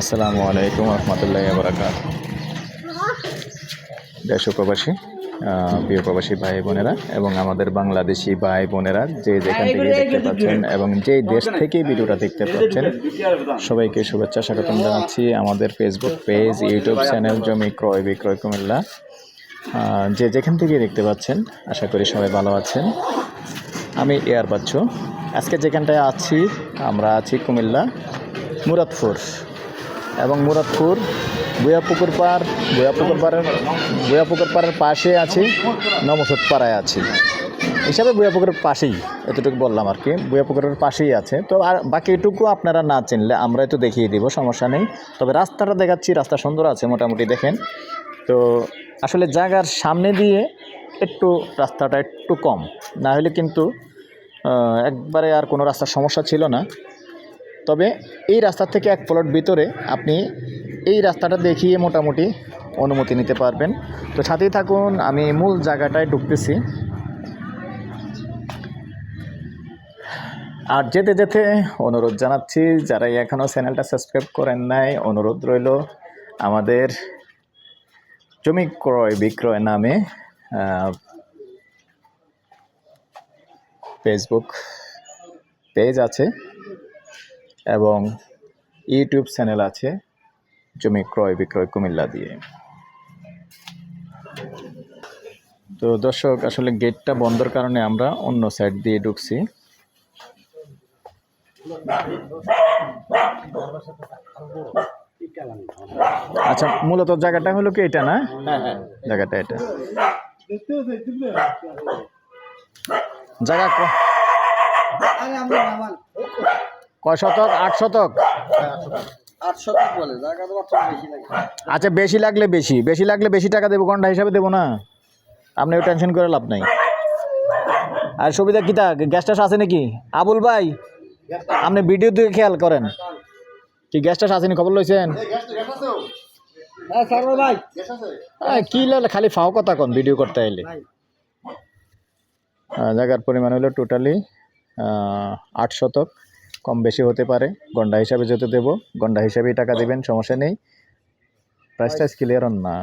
আসসালামু আলাইকুম রহমতুল্লাহ বরাকাত দেশ প্রবাসী প্রিয় প্রবাসী ভাই বোনেরা এবং আমাদের বাংলাদেশি ভাই বোনেরা যে যেখান থেকে দেখতে পাচ্ছেন এবং যেই দেশ থেকে ভিডিওটা দেখতে পাচ্ছেন সবাইকে শুভেচ্ছা স্বাগতম জানাচ্ছি আমাদের ফেসবুক পেজ ইউটিউব চ্যানেল জমি ক্রয় বিক্রয় কুমিল্লা। যে যেখান থেকে দেখতে পাচ্ছেন আশা করি সবাই ভালো আছেন। আমি এয়ার বাচ্চু। আজকে যেখানটায় আছি আমরা আছি কুমিল্লা মুরাদপুর। এবং মুরাদপুর, বুয়াপুকুর পাড় বুয়াপুকুর পাড়ের বুয়াপুকুর পাড়ের পাশে আছি, নমসদ পাড়ায় আছি। হিসাবে বুয়াপুকুরের পাশেই, এতটুকু বললাম আর কি, বুয়াপুকুরের পাশেই আছে। তো আর বাকিটুকু আপনারা না চিনলে আমরাই তো দেখিয়ে দিব, সমস্যা নেই। তবে রাস্তাটা দেখাচ্ছি, রাস্তা সুন্দর আছে, মোটামুটি দেখেন। তো আসলে জায়গার সামনে দিয়ে একটু রাস্তাটা একটু কম, না হলে কিন্তু একবারে আর কোনো রাস্তার সমস্যা ছিল না। তবে এই রাস্তা থেকে এক প্লট ভিতরে আপনি এই রাস্তাটা দেখিয়ে মোটামুটি অনুমতি নিতে পারবেন। তো সাথেই থাকুন, আমি মূল জায়গাটায় ঢুকতেছি। আর যেতে যেতে অনুরোধ জানাচ্ছি, যারা এখনও চ্যানেলটা সাবস্ক্রাইব করেন নাই, অনুরোধ রইল আমাদের জমি ক্রয় বিক্রয় নামে ফেসবুক পেজ আছে। এবং ইউটিউব চ্যানেল আছে জমি ক্রয় বিক্রয় কুমিল্লা দিয়ে। তো দর্শক আসলে গেটটা বন্ধর কারণে আমরা অন্য সাইড দিয়ে ঢুকছি। আচ্ছা মূলত জায়গাটা হলো কি এটা না? জায়গাটা এটা। জায়গা ক- কয় শতক? আট শতক? আচ্ছা বেশি লাগলে বেশি। বেশি লাগলে বেশি টাকা দেবো ঘণ্টা হিসাবে দেবো না? আপনি টেনশন করে লাভ নাই। আর সুবিধা কিতা গ্যাস ট্যাস আছে নাকি? আবুল ভাই আপনি ভিডিও দিকে খেয়াল করেন। কি গ্যাস ট্যাস আসেনি খবর লইছেন? হ্যাঁ কি লাগে খালি ফাও কথা কন ভিডিও করতে আইলে। জায়গার পরিমাণ হলো টোটালি আট শতক। কম বেশি হতে পারে। গন্ডা হিসাবে যেতে দেব। গন্ডা হিসাবেই টাকা দিবেন, সমস্যা নেই। প্রাইস টাইস ক্লিয়ার অন না।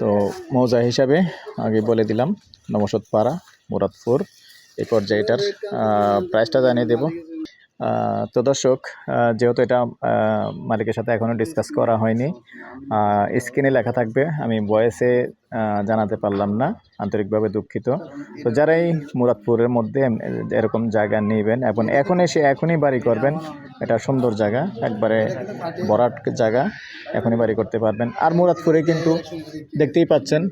তো মৌজা হিসাবে আগে বলে দিলাম নমসদ পাড়া মুরাদপুর। এই পর্যায়েটার প্রাইসটা জানিয়ে দেব। তো দর্শক যেহেতু এটা মালিকের সাথে এখনও ডিসকাস করা হয়নি স্ক্রিনে লেখা থাকবে, আমি ভয়েসে জানাতে পারলাম না, আন্তরিকভাবে দুঃখিত। তো যারাই মুরাদপুরের মধ্যে এরকম জায়গা নেবেন, এবং এখন এসে এখনই বাড়ি করবেন, এটা সুন্দর জায়গা, একবারে বরাট জায়গা, এখনই বাড়ি করতে পারবেন। আর মুরাদপুরে কিন্তু দেখতেই পাচ্ছেন,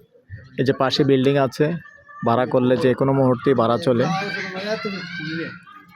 এই যে পাশে বিল্ডিং আছে, ভাড়া করলে যে কোনো মুহূর্তে ভাড়া চলে।